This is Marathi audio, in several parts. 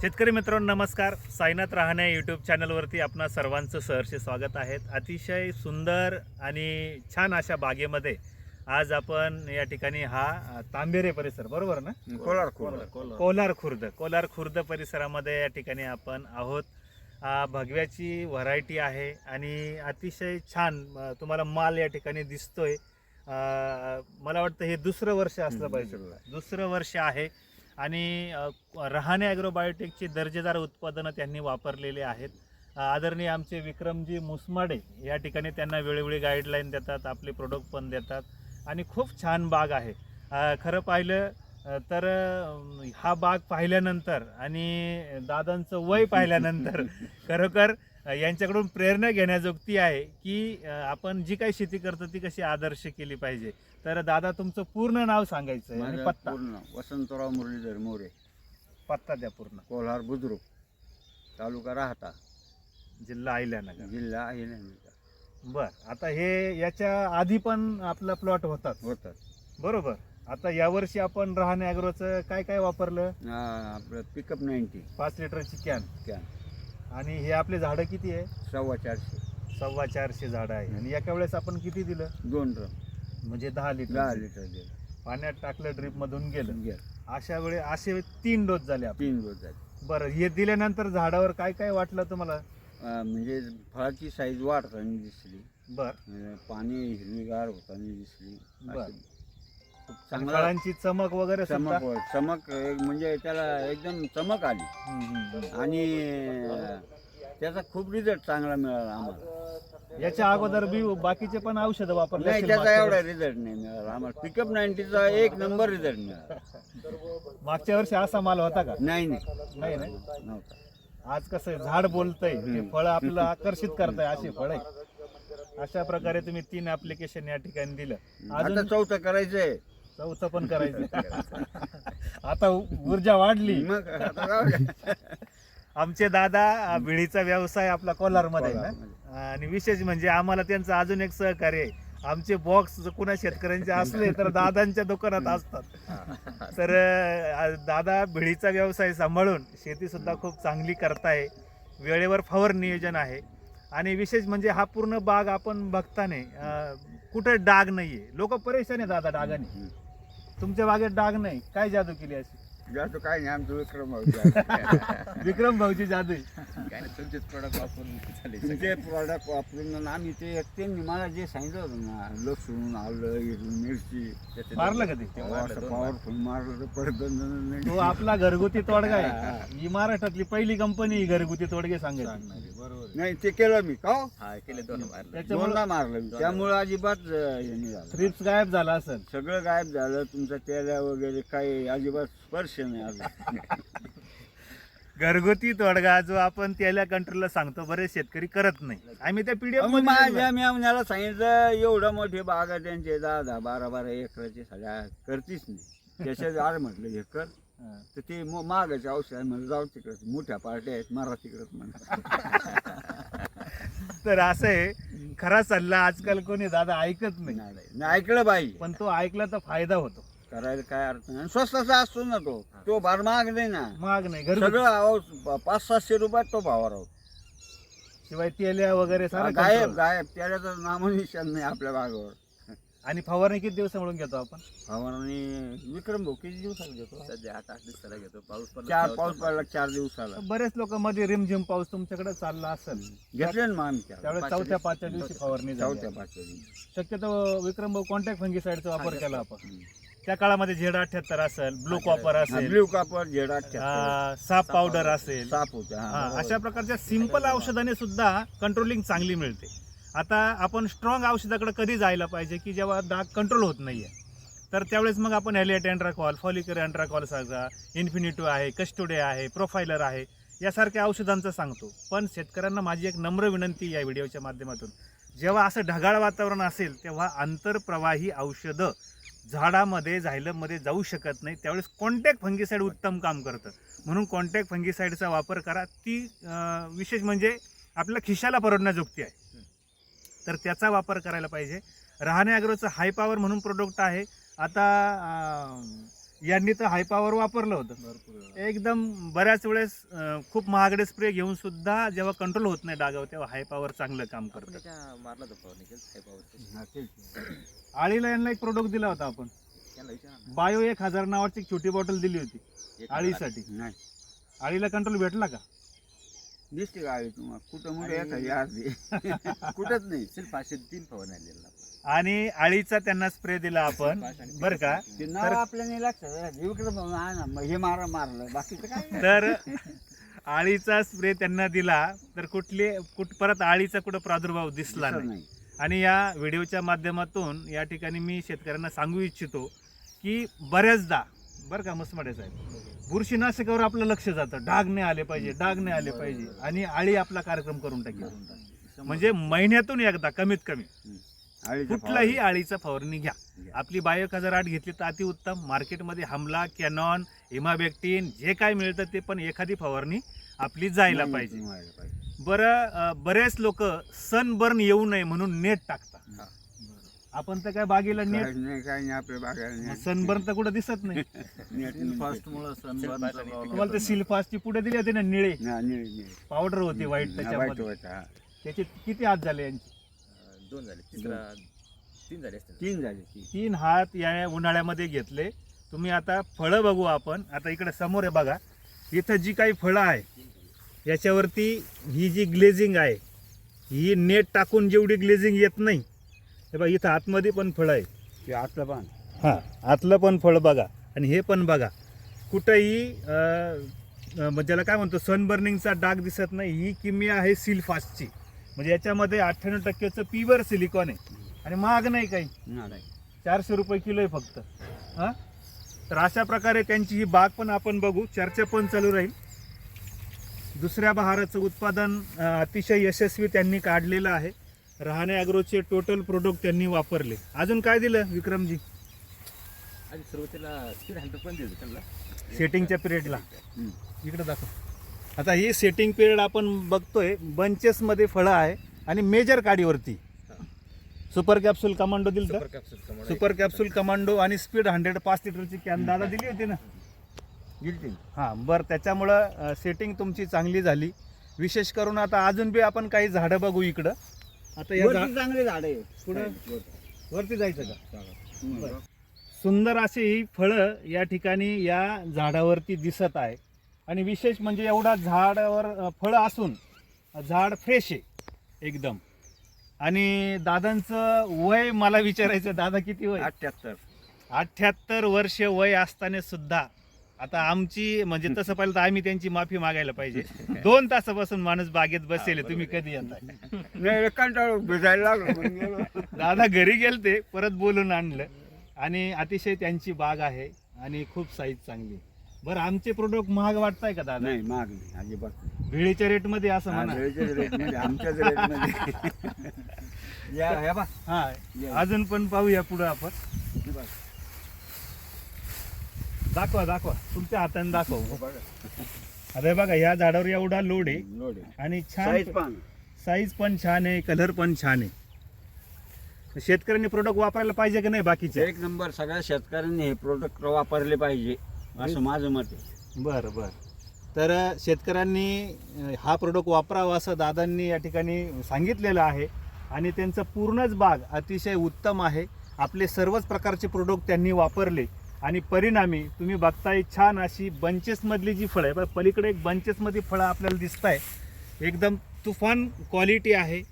शेतकरी मित्रांनो नमस्कार. साईनाथ रहाणे यूट्यूब चॅनलवरती आपणा सर्वांचं सहर्ष स्वागत आहे. अतिशय सुंदर आणि छान अशा बागेमध्ये आज आपण या ठिकाणी हा तांबेरे परिसर बरोबर ना? कोलार कोलार कोलार. खुर्द कोलार खुर्द परिसरामध्ये या ठिकाणी आपण आहोत. आ, भगव्याची व्हरायटी आहे आणि अतिशय छान तुम्हाला माल या ठिकाणी दिसतोय. मला वाटतं हे दुसरं वर्ष असलं पाहिजे. दुसरं वर्ष आहे. आणि रहाणे ॲग्रोबायोटेकची दर्जेदार उत्पादनं त्यांनी वापरलेली आहेत. आदरणीय आमचे विक्रमजी मुसमाडे या ठिकाणी त्यांना वेळोवेळी गाईडलाईन देतात आपले प्रोडक्ट पण देतात. आणि खूप छान बाग आहे. खरं पाहिलं तर हा बाग पाहिल्यानंतर आणि दादांचं वय पाहिल्यानंतर खरोखर यांच्याकडून प्रेरणा घेण्याजोगती आहे की आपण जी काही शेती करतो ती कशी आदर्श केली पाहिजे. तर दादा तुमचं पूर्ण नाव सांगायचं आणि माझं पत्ता? पूर्ण वसंतराव मुरलीधर मोरे. पत्ता द्या पूर्ण. कोल्हार बुद्रुक तालुका राहता. जिल्हा अहिल्यानगर. जिल्हा अहिल्यानगर. बर आता हे याच्या आधी पण आपला प्लॉट होतात होतात. बरोबर. आता यावर्षी आपण राहणे अॅग्रोचं काय काय वापरलं? हा, आपलं पिकअप नाईन्टी पाच लिटरची कॅन कॅन आणि हे आपले झाडं किती आहे? सव्वा चारशे. सव्वा चारशे झाडं आहे. आणि एका वेळेस आपण किती दिलं? दोन ड्रम. म्हणजे दहा दहा लिटर लिटर दिलं पाण्यात टाकलं ड्रीप मधून गेलं. गेलं. अशा वेळे असे तीन डोस झाले आपले. तीन रोज झाले. बरं हे दिल्यानंतर झाडावर काय काय वाटलं तुम्हाला? अं, म्हणजे फळाची साईज वाढताना दिसली. बर. अं, पाणी हिरवीगार होताना दिसली. बर. अशी खूप आणि चांगला फळांची चमक वगैरे सुद्धा? चमक चमक एक म्हणजे त्याला एकदम चमक आली. हम्म, हम्म. आणि अं, त्याचा खूप रिझल्ट चांगला मिळाला आम्हाला. याच्या अगोदर बी बाकीचे पण औषधं वापरले नाही असतील त्याचा मागच्या एवढा वर्षी. रिझल्ट नाही मिळाला. आम्हाला पिकअप नाईन्टीचा एक नंबर रिझल्ट मिळाला. मागच्या वर्षी असा माल होता का? नाही नाही. नाही नाही नव्हता. आज कसं आहे, झाड बोलतंय ते हम्म. फळ आपलं आकर्षित करताय अशी फळ आहे. अशा प्रकारे तुम्ही तीन ऍप्लिकेशन या ठिकाणी दिलं. आता अजून चौथं करायचंय. चौथं पण करायचं. आता ऊर्जा वाढली. मग आता जाऊ द्या. आमचे दादा अ, विडीचा व्यवसाय आपला कोलारमध्ये आहे ना. आणि विशेष म्हणजे आम्हाला त्यांचं अजून एक सहकार्य आहे. आमचे बॉक्स कुणा शेतकऱ्यांचे असले तर दादांच्या दुकानात असतात. तर दादा भिडीचा व्यवसाय सांभाळून शेती सुद्धा खूप चांगली करताय. वेळेवर फवर नियोजन आहे. आणि विशेष म्हणजे हा पूर्ण बाग आपण बघताने कुठे डाग नाहीये. लोक परेशान आहे दादा डागाने. तुमच्या बागेत डाग नाही. काय जादू केली अशी? जातो काय नाही आमचं विक्रम भाऊ. विक्रम भाऊची जादू. काय नाही तुमचेच प्रॉडक्ट वापरून झाले तुमचे प्रॉडक्ट वापरून आम्ही ते त्यांनी मला जे सांगितलं होतं ना लसूण आलं मिरची मारलं का ते? मारलं पॉवरफुल मारलं तर परत. तो आपला घरगुती तोडगा हा, आहे ही महाराष्ट्रातली पहिली कंपनी घरगुती तोडगे सांगणारे, बरोबर. नाही ते केलं मी का हो? हा केले दोन मारले त्याच्यामुळे मारलं मी त्यामुळे अजिबात हे नाही झालं थ्रिप्स गायब झाला असेल सगळं गायब झालं तुमचा तेल्या वगैरे काही अजिबात स्पर्श नाही अजून. घरगुती तोडगा जो आपण त्याला कंट्रोलला सांगतो बरेच शेतकरी करत नाही. आम्ही त्या पीडीएफ मग माझ्या मी आम्हाला सांगितलं एवढं मोठे बाग आहे त्यांचे दहा दहा बारा बारा एकराचे सगळ्या करतीच नाही. त्याच्यात आर म्हटलं हे. कर तर ते मग मागायचे औषध आहे म्हणलं जाऊ तिकडं. मोठ्या पार्ट्या आहेत मारा तिकडं म्हणा तर असं आहे खरा सल्ला आजकाल कोणी दादा ऐकत नाही. नाही ऐकलं पाहिजे पण तो ऐकला तर फायदा होतो. करायला काय अर्थ नाही. आणि स्वस्ताचा असतो ना तो. तो फार महाग नाही ना. महाग नाही सगळं अहो, पाच सातशे रुपयात तो भावा राहतो शिवाय तेल्या वगैरे सारं गायब control. गायब. तर नामनिशान नाही आपल्या बागावर आणि फवारणी किती दिवस म्हणून घेतो आपण? फवारणी विक्रम भाऊ किती दिवसाला घेतो? सध्या आठ आठ दिवसाला घेतो. पाऊस पडला चार तेव्हा पाऊस पडला चार दिवसाला. बरेच लोक मध्ये रिमझिम पाऊस तुमच्याकडे चालला असेल. घेतले ना मग आम्ही त्याला. त्यावेळेस पाचव्या चौथ्या दिवशी- पाचव्या दिवशी फवारणी झाली चौथ्या पाचव्या दिवशी. शक्यतो विक्रम भाऊ कॉन्टॅक्ट फंगीसाईडचा वापर हा, केला आपण. हम्म. त्या काळामध्ये झेड अठ्याहत्तर असेल ब्लू कॉपर असेल. ब्ल्यू कापर झेडा साप पावडर असेल. साप होता हा, हा. अशा प्रकारच्या सिंपल औषधाने सुद्धा कंट्रोलिंग चांगली मिळते. आता आपण स्ट्रॉंग औषधाकडे कधी जायला पाहिजे की जेव्हा डाग कंट्रोल होत नाहीये? तर त्यावेळेस मग आपण एलिएट अँड्राकॉल फॉलिकर अँड्राकॉल सांगा इन्फिनिटो आहे कस्टोडे आहे प्रोफायलर आहे यासारख्या औषधांचं सांगतो. पण शेतकऱ्यांना माझी एक नम्र विनंती या व्हिडिओच्या माध्यमातून. जेव्हा असं ढगाळ वातावरण असेल तेव्हा आंतरप्रवाही औषधं झाडामध्ये झायलममध्ये जाऊ शकत नाही त्यावेळेस कॉन्टॅक्ट फंगीसाईड उत्तम काम करतं. म्हणून कॉन्टॅक्ट फंगीसाईडचा वापर करा. ती विशेष म्हणजे आपल्या खिशाला परवडण्याजोगती आहे. तर त्याचा वापर करायला पाहिजे. रहाणे अॅग्रोचं हाय पॉवर म्हणून प्रोडक्ट आहे. आता यांनी तर हाय पॉवर वापरलं होतं. एकदम बऱ्याच वेळेस खूप महागडे स्प्रे घेऊन सुद्धा जेव्हा कंट्रोल होत नाही डागावर तेव्हा हाय पॉवर चांगलं काम करतं. हा. आळीला यांना एक प्रोडक्ट दिला होता आपण. बायो एक हजार नावाची एक छोटी बॉटल दिली होती आळीसाठी. नाही. आळीला कंट्रोल भेटला का? दिसते गाडी तुम्हाला? कुठं कुठंच नाही. पाचशे तीन फवारणी आलेली. आणि आळीचा त्यांना स्प्रे दिला आपण. बरं का? ते नाव आपल्या नाही लक्षात. इकडे बघून हा ना मग हे मारा मारलं. बाकीचं काय? नाही. तर आळीचा स्प्रे त्यांना दिला तर कुठले कुठ परत आळीचा कुठं प्रादुर्भाव दिसला नाही. नाही. आणि या व्हिडिओच्या माध्यमातून या ठिकाणी मी शेतकऱ्यांना सांगू इच्छितो की बऱ्याचदा बरं का मसमाडे साहेब बुरशीनाशकावर आपलं लक्ष जातं. डाग नाही आले पाहिजे डाग नाही आले पाहिजे. आणि आळी आपला कार्यक्रम करून टाकेल. म्हणजे महिन्यातून एकदा कमीत कमी. कुठलाही आळीचा फवारणी घ्या. आपली बायो हजार आठ घेतली तर अतिउत्तम. मार्केटमध्ये हमला कॅनॉन इमाबेक्टिन जे काय मिळतं ते पण एखादी फवारणी आपली जायला पाहिजे. बरं बरेच लोक सनबर्न येऊ नये म्हणून नेट टाकतात. आपण तर काय बागेला नेट नाही काय नाही आपल्या बागायला सनबर्न तर कुठं दिसत नाही. फास्ट मुळे तुम्हाला ते पुढे दिली होती ना निळे? पावडर होती व्हाईट त्याच्यामध्ये. त्याचे किती हात झाले यांचे? दोन झाले तिसरा तीन झाले असतील तीन झाले तीन. हात या उन्हाळ्यामध्ये घेतले. तुम्ही आता फळं बघू आपण. आता इकडे समोर आहे बघा. इथं जी काही फळं आहे याच्यावरती ही जी ग्लेझिंग आहे ही नेट टाकून जेवढी ग्लेझिंग येत नाही हे बघा इथं आतमध्ये पण फळं आहे ते आतलं पान हां आतलं पण फळ बघा आणि हे पण बघा. कुठंही अं, अं, म्हणजे त्याला काय म्हणतो सनबर्निंगचा डाग दिसत नाही. ही किमी आहे सिल्फासची म्हणजे याच्यामध्ये अठ्ठ्याण्णव टक्क्याचं पिवर सिलिकॉन आहे. आणि महाग नाही काही. नाही. चारशे रुपये किलो आहे फक्त. हां? तर अशा प्रकारे त्यांची ही बाग पण आपण बघू. चर्चा पण चालू राहील. दुसऱ्या बहाराचं उत्पादन अतिशय यशस्वी त्यांनी काढलेलं आहे. रहाणे अॅग्रोचे टोटल प्रोडक्ट त्यांनी वापरले. अजून काय दिलं विक्रमजी? सेटिंगच्या पिरियडला. इकडे दाखव. आता ही सेटिंग पिरियड आपण बघतोय बंचेसमध्ये फळं आहे आणि मेजर काडीवरती. सुपर कॅप्सूल कमांडो दिल तर सुपर कॅप्सूल कमळ सुपर कॅप्सूल कमांडो आणि स्पीड हंड्रेड पाच लिटरची कॅन दादा दिली होती ना? गिलटी हां बरं त्याच्यामुळं सेटिंग तुमची चांगली झाली. विशेष करून आता अजून बी आपण काही झाडं बघू इकडं. आता या चांगले झाड आहे पुढं? वरती जायचं का. सुंदर अशी ही फळं या ठिकाणी या झाडावरती दिसत आहे. आणि विशेष म्हणजे एवढा झाडावर फळं असून झाड फ्रेश आहे एकदम. आणि दादांचं वय मला विचारायचं दादा किती वय? अठ्ठ्याहत्तर. अठ्ठ्याहत्तर वर्ष वय असताना सुद्धा आता आमची म्हणजे तसं पाहिलं तर आम्ही त्यांची माफी मागायला पाहिजे. दोन तासापासून माणूस बागेत बसेल तुम्ही. कधी येताय? नाही कंटाळू भिजायला लागलो. म्हणून गेलो. दादा घरी गेलते परत बोलून आणलं. आणि अतिशय त्यांची बाग आहे आणि खूप साईज चांगली बरं आमचे प्रोडक्ट महाग वाटताय का दादा? नाही माग नाही अजिबात नाही. भेळीच्या रेटमध्ये असं हा, म्हणा. वेळच्याच आमच्याच रेटमध्ये या हे बा. हा अजून पण पाहूया पुढं आपण. हे बघ. दाखवा दाखवा. तुमच्या हाताने दाखव. हो, बघा. हे बघा या झाडावर एवढा लोड आहे. लोड आहे. आणि छान पान साईज पण छान आहे कलर पण छान आहे. शेतकऱ्यांनी प्रोडक्ट वापरायला पाहिजे की नाही बाकीचे? एक नंबर सगळ्या शेतकऱ्यांनी हे प्रोडक्ट वापरले पाहिजे. असं माझं मत आहे. बरं बरं. तर शेतकऱ्यांनी अं, हा प्रोडक्ट वापरावा असं दादांनी या ठिकाणी सांगितलेलं आहे. आणि त्यांचं पूर्णच बाग अतिशय उत्तम आहे. आपले सर्वच प्रकारचे प्रोडक्ट त्यांनी वापरले. आणि परिणामी तुम्ही बघताय छान अशी बंचेसमधली जी फळं आहे बघा पलीकडे एक बंचेसमध्ये फळं आपल्याला दिसत आहे एकदम तुफान क्वालिटी आहे.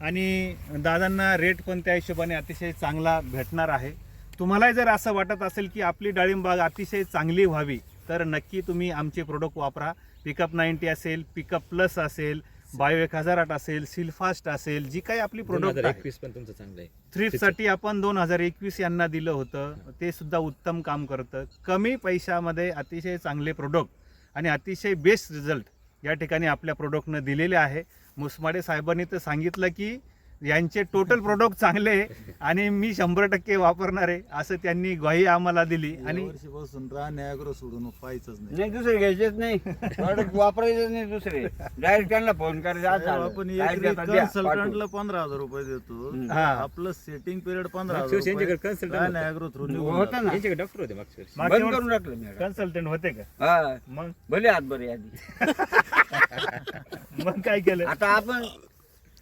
आणि दादांना रेट पण त्या हिशोबाने अतिशय चांगला भेटणार आहे. तुम्हालाही जर असं वाटत असेल की आपली डाळिंब बाग अतिशय चांगली व्हावी तर नक्की तुम्ही आमचे प्रोडक्ट वापरा. पिकअप नाईन्टी असेल पिकअप प्लस असेल बायो एक हजार आठ असेल सिल्फास्ट असेल जी काही आपली प्रोडक्ट एकवीस पण तुमचं चांगलं आहे. थ्रिफ्टसाठी आपण दोन हजार एकवीस यांना दिलं होतं. ते सुद्धा उत्तम काम करतं. कमी पैशामध्ये अतिशय चांगले प्रोडक्ट आणि अतिशय बेस्ट रिझल्ट या ठिकाणी आपल्या प्रोडक्टनं दिलेले आहे. मुसमाडे साहेबांनी तर सांगितलं की यांचे टोटल प्रोडक्ट चांगले आहे आणि मी शंभर टक्के वापरणार आहे असं त्यांनी ग्वाही आम्हाला दिली. आणि वर्षीपासून सोडून पाहायचंच नाही. नाही दुसरे घ्यायचेच नाही. प्रॉडक्ट वापरायचेच नाही दुसरे. डायरेक्ट त्यांना फोन करायचा आज झालं. आपण काय देता द्या, पाठवू. कन्सल्टंटला पंधरा हजार रुपये देतो. हा. आपलं सेटिंग पिरियड पंधरा हजार रुपये. consultant होता. थ्रू होतं ना. यांच्याकडे डॉक्टर होते मागच्या वर्षी. मागच्या बंद वर्षी करून टाकलं मी आता. कन्सल्टंट होते का? हा. मग? भले हात बरे आधी. मग काय केलं? आता आपण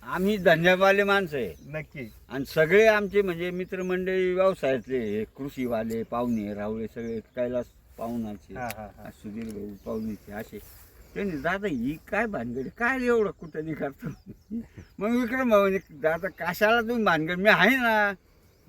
आम्ही धंद्यावाले माणसं आहे. नक्की. आणि सगळे आमचे म्हणजे मित्रमंडळी व्यवसायातले हे कृषीवाले पाहुणे रावळे सगळे कैलास पाहुणाचे हा हा हा. सुधीर भाऊ पाहुणेचे असे. त्यांनी दादा ही काय भानगड? काय एवढं कुठं नाही करतो मग विक्रम भाऊ म्हणे, दादा कशाला तुम्ही भानगड? मी आहे ना.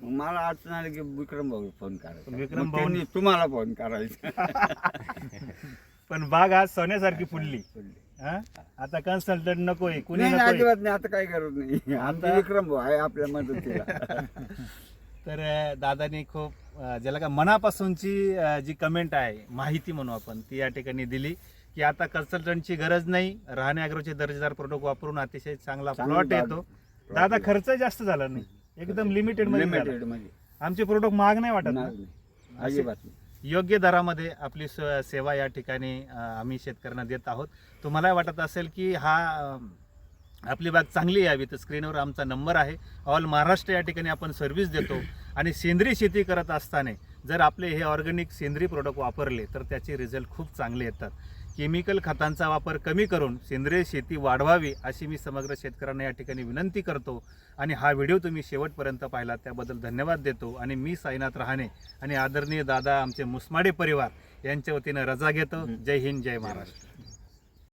मग मला अडचण आली की विक्रम भाऊ फोन करायचा. विक्रम मग भाऊ- त्यांनी तुम्हाला फोन करायचा. पण बाग आज सोन्यासारखी फुलली. हा? आता कन्सल्टंट नकोय कुणी नाही नाही, नकोय अजिबात नाही आता काय करत नाही आमचा विक्रम भाऊ आहे आपल्या मदतीला तर अं, दादानी खूप अं, ज्याला का मनापासूनची अं, जी कमेंट आहे माहिती म्हणू आपण ती या ठिकाणी दिली की आता कन्सल्टंटची गरज नाही राहणे अॅग्रोचे दर्जेदार प्रोडक्ट वापरून अतिशय चांगला चांगला प्लॉट येतो दादा. खर्च जास्त झाला नाही एकदम लिमिटेडमध्ये झाला. लिमिटेडमध्ये आमचे प्रोडक्ट महाग नाही वाटत ना? नाही, नाही. अजिबात नाही. योग्य दरामध्ये आपली स- सेवा या ठिकाणी आम्ही शेतकऱ्यांना देत आहोत. तुम्हाला वाटत असेल की हा आपली बाग चांगली यावी. तर स्क्रीनवर आमचा नंबर आहे. ऑल महाराष्ट्र या ठिकाणी आपण सर्व्हिस देतो. आणि सेंद्रिय शेती करत असताना जर आपले हे ऑर्गॅनिक सेंद्रिय प्रोडक्ट वापरले तर त्याचे रिझल्ट खूप चांगले येतात. केमिकल खतांचा वापर कमी करून सेंद्रिय शेती वाढवावी अशी मी समग्र शेतकऱ्यांना या ठिकाणी विनंती करतो. आणि हा व्हिडिओ तुम्ही शेवटपर्यंत पाहिला त्याबद्दल धन्यवाद देतो. आणि मी साईनाथ रहाणे आणि आदरणीय दादा आमचे मुसमाडे परिवार यांच्या वतीनं रजा घेतो. जय हिंद जय महाराष्ट्र.